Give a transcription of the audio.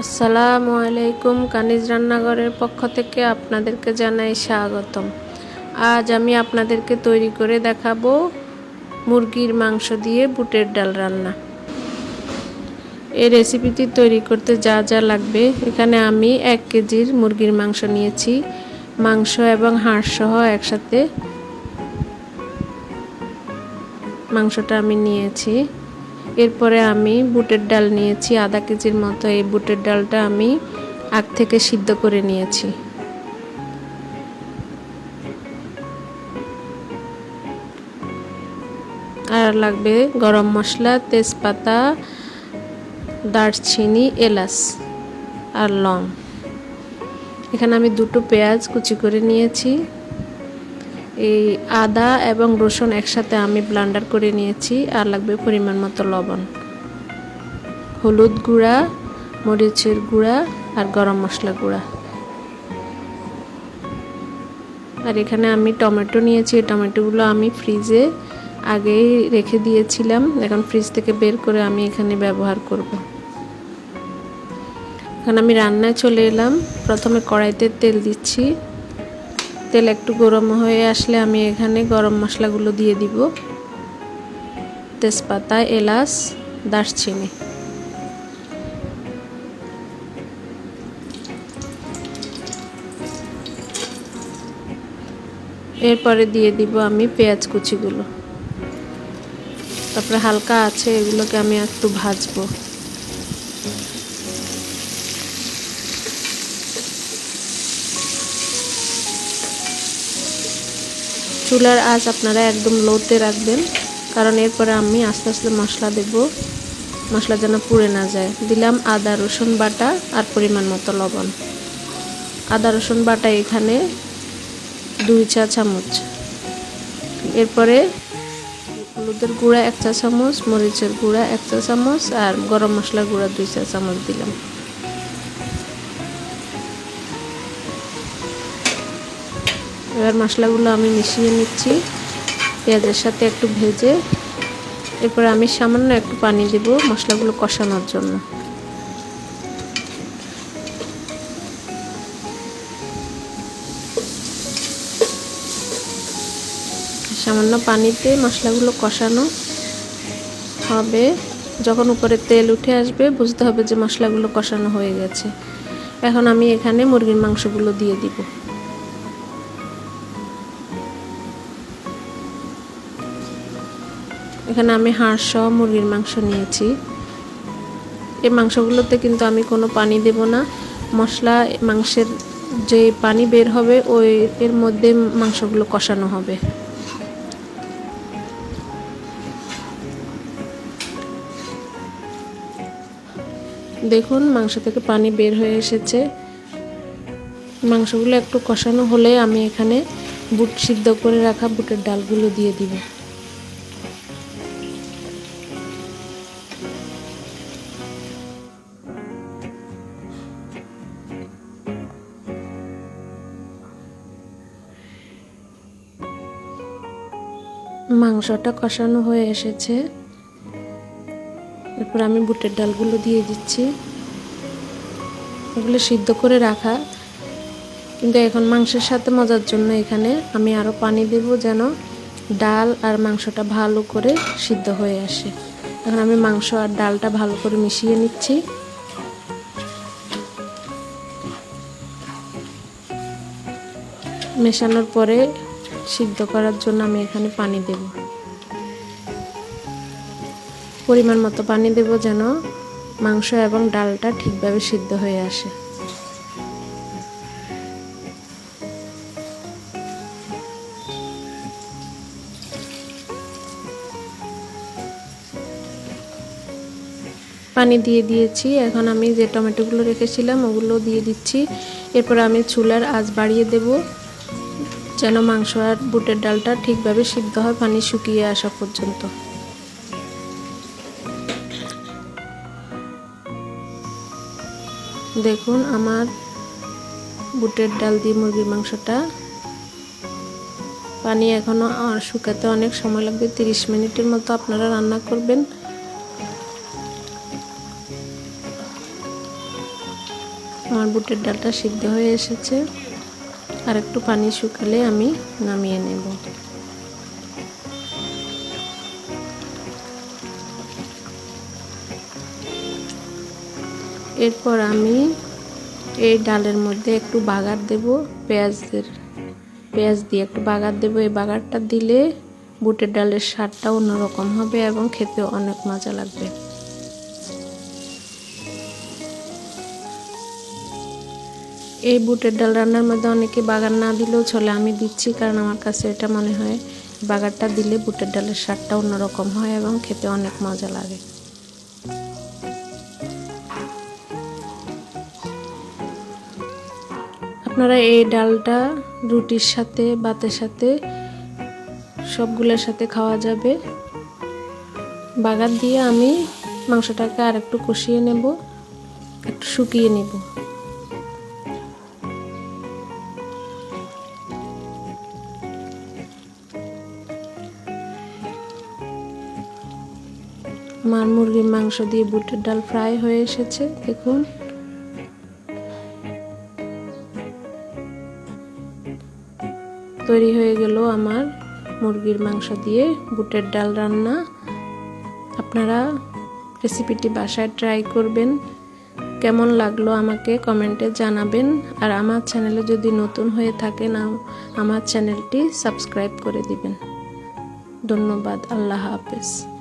আসসালামু আলাইকুম, কানিজ রান্নাঘরের পক্ষ থেকে আপনাদেরকে জানাই স্বাগতম। আজ আমি আপনাদেরকে তৈরি করে দেখাবো মুরগির মাংস দিয়ে বুটের ডাল রান্না। এই রেসিপিটি তৈরি করতে যা যা লাগবে, এখানে আমি এক কেজির মুরগির মাংস নিয়েছি। মাংস এবং হাড় সহ একসাথে মাংসটা আমি নিয়েছি। এরপরে আমি বুটের ডাল নিয়েছি, আধা কেজির মতো। এই বুটের ডালটা আমি আগ থেকে সিদ্ধ করে নিয়েছি। আর লাগবে গরম মশলা, তেজপাতা, দারচিনি, এলাচ আর লং। এখানে আমি দুটো পেঁয়াজ কুচি করে নিয়েছি। এই আদা এবং রসুন একসাথে আমি ব্লান্ডার করে নিয়েছি আর লাগবে পরিমাণ মতো লবণ। হলুদ গুঁড়া, মরিচের গুঁড়া আর গরম মশলা গুঁড়া। আর এখানে আমি টমেটো নিয়েছি। টমেটোগুলো আমি ফ্রিজে আগেই রেখে দিয়েছিলাম। এখন ফ্রিজ থেকে বের করে আমি এখানে ব্যবহার করব। এখন আমি রান্নায় চলে এলাম। প্রথমে কড়াইতে তেল দিচ্ছি। তেল একটু গরম হয়ে আসলে আমি এখানে গরম মশলাগুলো দিয়ে দিব। তেজপাতা, এলাচ, দারচিনি। এরপরে দিয়ে দিব আমি পেঁয়াজ কুচিগুলো। তারপরে হালকা আছে, এগুলোকে আমি একটু ভাজবো। চুলার আঁচ আপনারা একদম লোতে রাখবেন, কারণ এরপরে আমি আস্তে আস্তে মশলা দেব। মশলা যেন পুড়ে না যায়। দিলাম আদা, রসুন বাটা আর পরিমাণ মতো লবণ। আদা, রসুন বাটা এখানে দুই চা চামচ। এরপরে হলুদের গুঁড়া এক চা চামচ, মরিচের গুঁড়া এক চা চামচ আর গরম মশলার গুঁড়া দুই চা চামচ দিলাম। এবার মশলাগুলো আমি মিশিয়ে নিচ্ছি। পেঁয়াজের সাথে একটু ভেজে এরপরে আমি সামান্য একটু পানি দেব মশলাগুলো কষানোর জন্য। সামান্য পানিতে মশলাগুলো কষানো হবে। যখন উপরে তেল উঠে আসবে, বুঝতে হবে যে মশলাগুলো কষানো হয়ে গেছে। এখন আমি এখানে মুরগির মাংসগুলো দিয়ে দিব। এখানে আমি হাঁস সহ মুরগির মাংস নিয়েছি। এই মাংসগুলোতে কিন্তু আমি কোনো পানি দেব না। মশলা, মাংসের যে পানি বের হবে, ওই এর মধ্যে মাংসগুলো কষানো হবে। দেখুন, মাংস থেকে পানি বের হয়ে এসেছে। মাংসগুলো একটু কষানো হলে আমি এখানে বুট সিদ্ধ করে রাখা বুটের ডালগুলো দিয়ে দিব। মাংসটা কষানো হয়ে এসেছে। এরপর আমি বুটের ডালগুলো দিয়ে দিচ্ছি। এগুলো সিদ্ধ করে রাখা। কিন্তু এখন মাংসের সাথে মজার জন্য এখানে আমি আরও পানি দেব যেন ডাল আর মাংসটা ভালো করে সিদ্ধ হয়ে আসে। এখন আমি মাংস আর ডালটা ভালো করে মিশিয়ে নিচ্ছি। মেশানোর পরে সিদ্ধ করার জন্য আমি এখানে পানি দেব। পরিমাণ মতো পানি দেব যেন মাংস এবং ডালটা ঠিকভাবে সিদ্ধ হয়ে আসে। পানি দিয়ে দিয়েছি। এখন আমি যে টমেটোগুলো রেখেছিলাম, ওগুলো দিয়ে দিচ্ছি। এরপর আমি চুলার আঁচ বাড়িয়ে দেব। যেন মাংস আর বুটের ডালটা ঠিকভাবে সিদ্ধ হয়, পানি শুকিয়ে আসা পর্যন্ত। দেখুন, আমার বুটের ডাল দিয়ে মুরগির মাংসটা। পানি এখনও শুকাতে অনেক সময় লাগবে, তিরিশ মিনিটের মতো আপনারা রান্না করবেন। আমার বুটের ডালটা সিদ্ধ হয়ে এসেছে। আর একটু পানি শুকালে আমি নামিয়ে নেব। এরপর আমি এই ডালের মধ্যে একটু বাগার দেব, পেঁয়াজের পেঁয়াজ দিয়ে একটু বাগার দেব। এই বাগারটা দিলে বুটের ডালের স্বাদটা অন্যরকম হবে এবং খেতে অনেক মজা লাগবে। এই বুটের ডাল রান্নার মধ্যে অনেকে বাগান না দিলেও চলে। আমি দিচ্ছি কারণ আমার কাছে এটা মনে হয় বাগারটা দিলে বুটের ডালের স্বাদটা অন্যরকম হয় এবং খেতে অনেক মজা লাগে। আপনারা এই ডালটা রুটির সাথে, ভাতের সাথে, সবগুলোর সাথে খাওয়া যাবে। বাগার দিয়ে আমি মাংসটাকে আর একটু কষিয়ে নেব, একটু শুকিয়ে নেব। আমার মুরগির মাংস দিয়ে বুটের ডাল ফ্রাই হয়ে এসেছে, দেখুন। তৈরি হয়ে গেল আমার মুরগির মাংস দিয়ে বুটের ডাল রান্না। আপনারা রেসিপিটি বাসায় ট্রাই করবেন। কেমন লাগল আমাকে কমেন্টে জানাবেন। আর আমার চ্যানেলে যদি নতুন হয়ে থাকে থাকেন আমার চ্যানেলটি সাবস্ক্রাইব করে দিবেন। ধন্যবাদ, আল্লাহ হাফেজ।